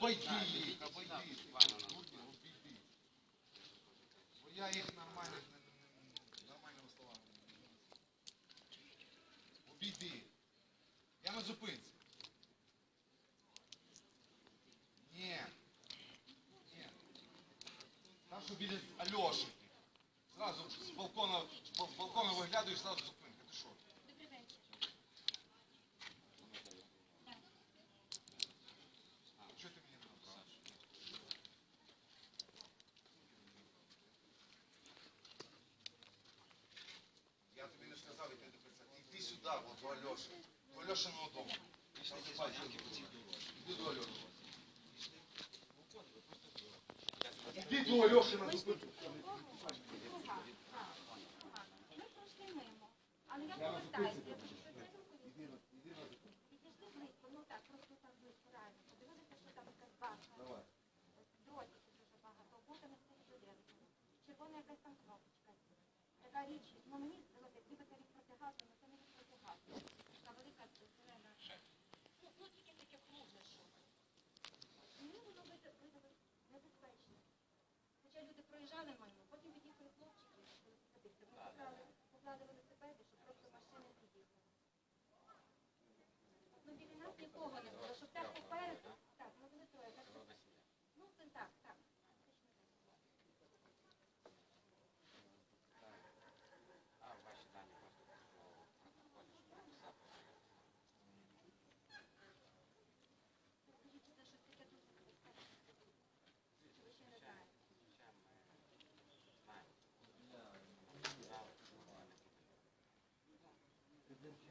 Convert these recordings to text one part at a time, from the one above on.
Обойди їх, обойди. Обійди. Бо я їх нормально, нормальними словами. Обійди. Я на зупинці. Ні. Ні. Там, що біля Альошики. Зразу з балкона, з балкона виглядаєш, зразу зупинка. Ти що? Добрий вечір. А, що ти мені не набрав? Я тобі не сказав, іди до писати. Іди сюди, от до Альоші. До Альошиного дому. Іди до Альоші. Іди до Альоші на зупинку. Ми пройшли мимо. Але я повертаюся. Підійшли близько, ну так, просто так близько реально. Подивилися, що там якась башня. Давай. Дротиків дуже багато, з цих будинків. Червона якась там кнопочка. Така річ, ну мені здалося, ніби це від протигазу, але це не від протигазу. Така велика зелена. Ну, ну тільки таке кругле щось. Мені воно вида- видалось небезпечно. Хоча люди проїжджали мимо, потім під'їхали хлопчики, велосипедисти. Вони поклали, поклали велосипеди, щоб просто машини під'їхали. Ну, біля нас нікого не було, щоб так попереду. Так, ми були троє. Так, ну, це так, так.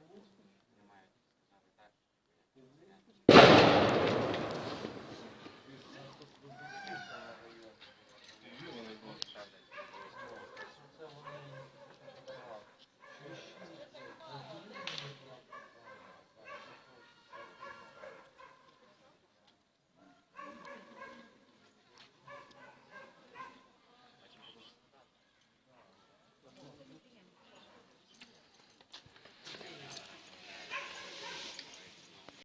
되고